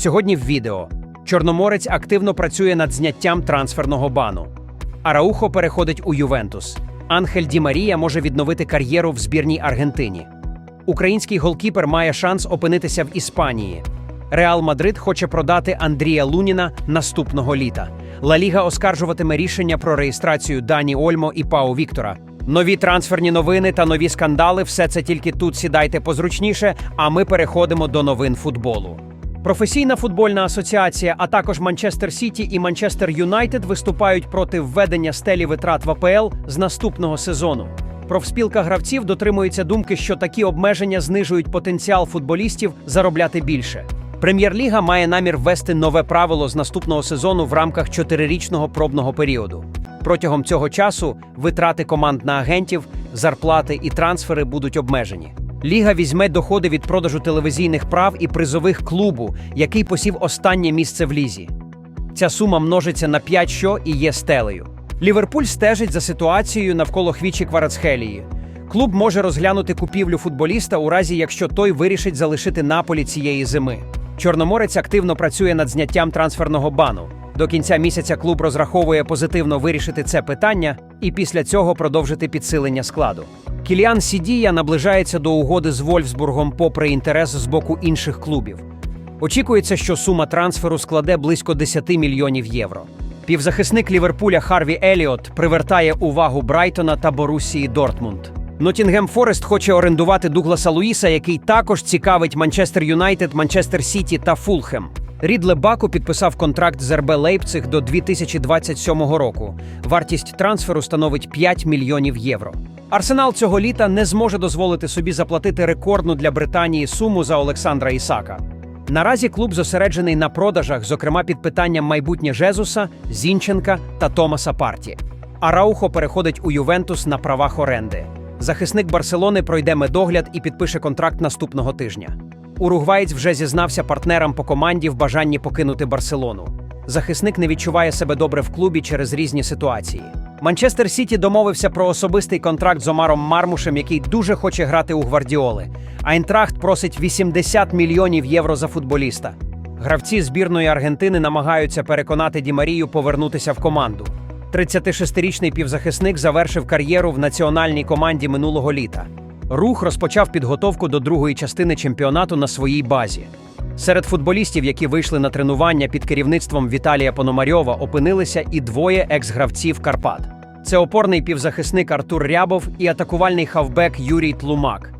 Сьогодні в відео Чорноморець активно працює над зняттям трансферного бану. Араухо переходить у Ювентус. Анхель Ді Марія може відновити кар'єру в збірній Аргентині. Український голкіпер має шанс опинитися в Іспанії. Реал Мадрид хоче продати Андрія Луніна наступного літа. Ла Ліга оскаржуватиме рішення про реєстрацію Дані Ольмо і Пау Віктора. Нові трансферні новини та нові скандали все це тільки тут сідайте позручніше, а ми переходимо до новин футболу. Професійна футбольна асоціація, а також Манчестер Сіті і Манчестер Юнайтед виступають проти введення стелі витрат в АПЛ з наступного сезону. Профспілка гравців дотримується думки, що такі обмеження знижують потенціал футболістів заробляти більше. Прем'єр-ліга має намір ввести нове правило з наступного сезону в рамках чотирирічного пробного періоду. Протягом цього часу витрати команд на агентів, зарплати і трансфери будуть обмежені. Ліга візьме доходи від продажу телевізійних прав і призових клубу, який посів останнє місце в лізі. Ця сума множиться на 5, що і є стелею. Ліверпуль стежить за ситуацією навколо Хвічі Кварацхелії. Клуб може розглянути купівлю футболіста у разі, якщо той вирішить залишити наполі цієї зими. Чорноморець активно працює над зняттям трансферного бану. До кінця місяця клуб розраховує позитивно вирішити це питання і після цього продовжити підсилення складу. Кіліан Сідія наближається до угоди з Вольфсбургом попри інтерес з боку інших клубів. Очікується, що сума трансферу складе близько 10 мільйонів євро. Півзахисник Ліверпуля Харві Еліот привертає увагу Брайтона та Борусії Дортмунд. Нотінгем Форест хоче орендувати Дугласа Луїса, який також цікавить Манчестер Юнайтед, Манчестер Сіті та Фулхем. Рідле Баку підписав контракт з РБ Лейпциг до 2027 року. Вартість трансферу становить 5 мільйонів євро. Арсенал цього літа не зможе дозволити собі заплатити рекордну для Британії суму за Олександра Ісака. Наразі клуб зосереджений на продажах, зокрема під питанням майбутнє Жезуса, Зінченка та Томаса Парті. Араухо переходить у Ювентус на правах оренди. Захисник Барселони пройде медогляд і підпише контракт наступного тижня. Уругваєць вже зізнався партнерам по команді в бажанні покинути Барселону. Захисник не відчуває себе добре в клубі через різні ситуації. Манчестер Сіті домовився про особистий контракт з Омаром Мармушем, який дуже хоче грати у Гвардіоли. Айнтрахт просить 80 мільйонів євро за футболіста. Гравці збірної Аргентини намагаються переконати Ді Марію повернутися в команду. 36-річний півзахисник завершив кар'єру в національній команді минулого літа. Рух розпочав підготовку до другої частини чемпіонату на своїй базі. Серед футболістів, які вийшли на тренування під керівництвом Віталія Пономарьова, опинилися і двоє екс-гравців Карпат. Це опорний півзахисник Артур Рябов і атакувальний хавбек Юрій Тлумак.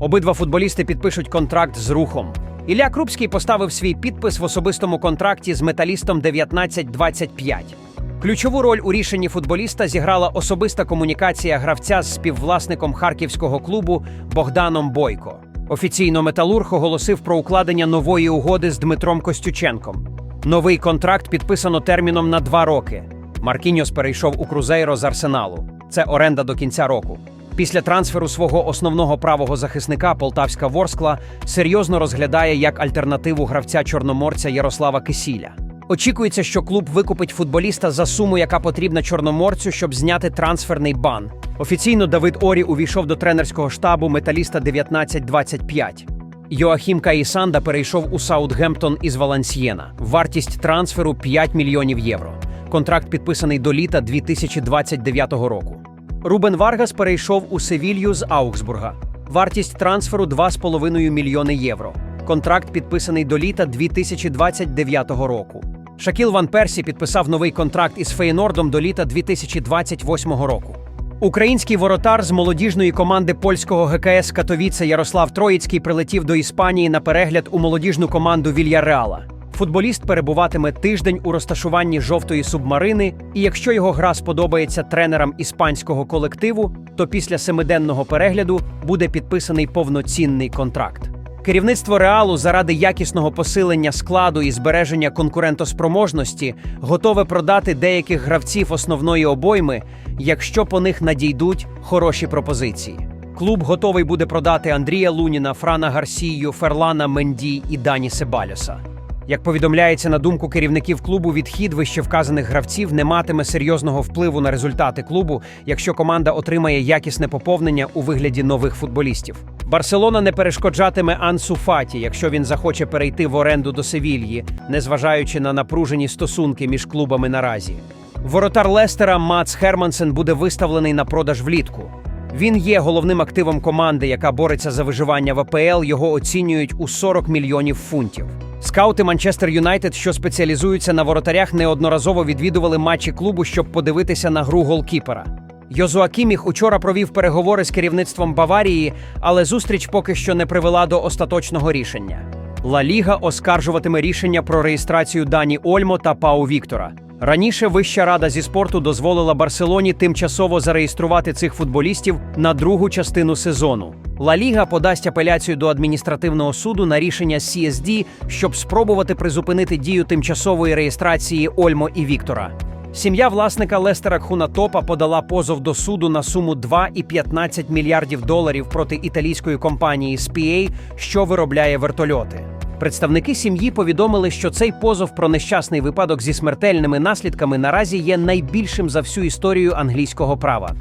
Обидва футболісти підпишуть контракт з рухом. Ілля Крупський поставив свій підпис в особистому контракті з металістом 1925. Ключову роль у рішенні футболіста зіграла особиста комунікація гравця з співвласником харківського клубу Богданом Бойко. Офіційно Металург оголосив про укладення нової угоди з Дмитром Костюченком. Новий контракт підписано терміном на два роки. Маркіньос перейшов у Крузейро з Арсеналу. Це оренда до кінця року. Після трансферу свого основного правого захисника Полтавська Ворскла серйозно розглядає як альтернативу гравця чорноморця Ярослава Кисіля. Очікується, що клуб викупить футболіста за суму, яка потрібна чорноморцю, щоб зняти трансферний бан. Офіційно Давид Орі увійшов до тренерського штабу металіста 1925. Йоахім Каїсанда перейшов у Саутгемптон із Валансьєна. Вартість трансферу 5 мільйонів євро. Контракт підписаний до літа 2029 року. Рубен Варгас перейшов у Севілью з Аугсбурга. Вартість трансферу 2,5 мільйони євро. Контракт підписаний до літа 2029 року. Шакіл Ван Персі підписав новий контракт із Фейнордом до літа 2028 року. Український воротар з молодіжної команди польського ГКС Катовіце Ярослав Троїцький прилетів до Іспанії на перегляд у молодіжну команду Вільяреала. Футболіст перебуватиме тиждень у розташуванні жовтої субмарини, і якщо його гра сподобається тренерам іспанського колективу, то після семиденного перегляду буде підписаний повноцінний контракт. Керівництво реалу заради якісного посилення складу і збереження конкурентоспроможності готове продати деяких гравців основної обойми, якщо по них надійдуть хороші пропозиції. Клуб готовий буде продати Андрія Луніна, Франа Гарсію, Ферлана Менді і Дані Себальоса. Як повідомляється на думку керівників клубу, відхід вищевказаних гравців не матиме серйозного впливу на результати клубу, якщо команда отримає якісне поповнення у вигляді нових футболістів. Барселона не перешкоджатиме Ансу Фаті, якщо він захоче перейти в оренду до Севільї, незважаючи на напружені стосунки між клубами наразі. Воротар Лестера Мац Хермансен буде виставлений на продаж влітку. Він є головним активом команди, яка бореться за виживання в АПЛ. Його оцінюють у 40 мільйонів фунтів. Скаути Манчестер Юнайтед, що спеціалізуються на воротарях, неодноразово відвідували матчі клубу, щоб подивитися на гру голкіпера. Йозуакіміх учора провів переговори з керівництвом Баварії, але зустріч поки що не привела до остаточного рішення. Ла Ліга оскаржуватиме рішення про реєстрацію Дані Ольмо та Пау Віктора. Раніше Вища рада зі спорту дозволила Барселоні тимчасово зареєструвати цих футболістів на другу частину сезону. Ла Ліга подасть апеляцію до адміністративного суду на рішення CSD, щоб спробувати призупинити дію тимчасової реєстрації Ольмо і Віктора. Сім'я власника Лестера Хунатопа подала позов до суду на суму 2,15 мільярдів доларів проти італійської компанії SPA, що виробляє вертольоти. Представники сім'ї повідомили, що цей позов про нещасний випадок зі смертельними наслідками наразі є найбільшим за всю історію англійського права.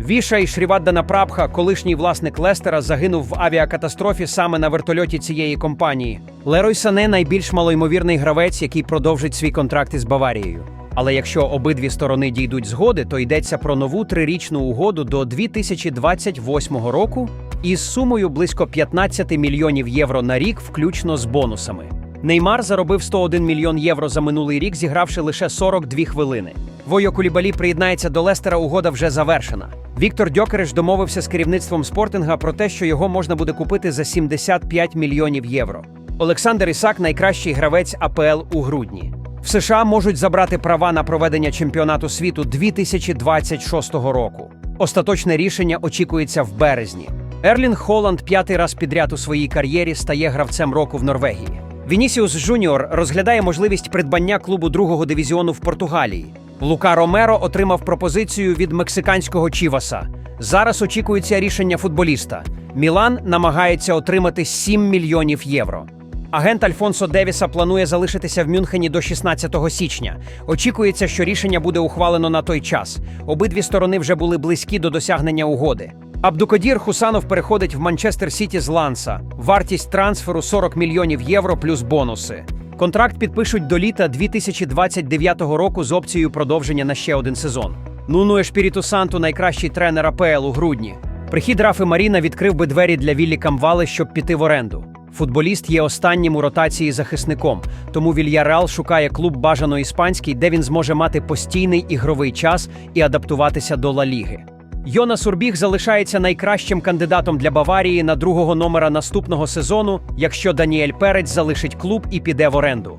Вішай Шріваддана Прабха, колишній власник Лестера, загинув в авіакатастрофі саме на вертольоті цієї компанії. Лерой Сане найбільш малоймовірний гравець, який продовжить свій контракт із Баварією. Але якщо обидві сторони дійдуть згоди, то йдеться про нову трирічну угоду до 2028 року із сумою близько 15 мільйонів євро на рік, включно з бонусами. Неймар заробив 101 мільйон євро за минулий рік, зігравши лише 42 хвилини. Войо Кулібалі приєднається до Лестера. Угода вже завершена. Віктор Дьокереш домовився з керівництвом спортинга про те, що його можна буде купити за 75 мільйонів євро. Олександр Ісак найкращий гравець АПЛ у грудні. В США можуть забрати права на проведення чемпіонату світу 2026 року. Остаточне рішення очікується в березні. Ерлінг Холланд п'ятий раз підряд у своїй кар'єрі стає гравцем року в Норвегії. Вінісіус Жуніор розглядає можливість придбання клубу другого дивізіону в Португалії. Лука Ромеро отримав пропозицію від мексиканського Чіваса. Зараз очікується рішення футболіста. Мілан намагається отримати 7 мільйонів євро. Агент Альфонсо Девіса планує залишитися в Мюнхені до 16 січня. Очікується, що рішення буде ухвалено на той час. Обидві сторони вже були близькі до досягнення угоди. Абдукодір Хусанов переходить в Манчестер Сіті з Ланса. Вартість трансферу 40 мільйонів євро плюс бонуси. Контракт підпишуть до літа 2029 року з опцією продовження на ще один сезон. Нуну Ешпіріту Санту найкращий тренер АПЛ у грудні. Прихід Рафи Маріна відкрив би двері для Віллі Камвали, щоб піти в оренду. Футболіст є останнім у ротації захисником, тому Вільяреал шукає клуб бажано іспанський, де він зможе мати постійний ігровий час і адаптуватися до Ла Ліги. Йонас Урбіг залишається найкращим кандидатом для Баварії на другого номера наступного сезону, якщо Даніель Перець залишить клуб і піде в оренду.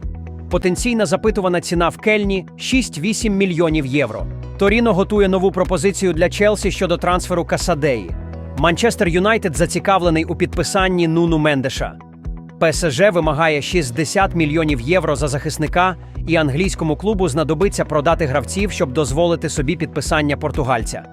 Потенційна запитувана ціна в Кельні 6-8 мільйонів євро. Торіно готує нову пропозицію для Челсі щодо трансферу Касадеї. Манчестер Юнайтед зацікавлений у підписанні Нуну Мендеша. ПСЖ вимагає 60 мільйонів євро за захисника, і англійському клубу знадобиться продати гравців, щоб дозволити собі підписання португальця.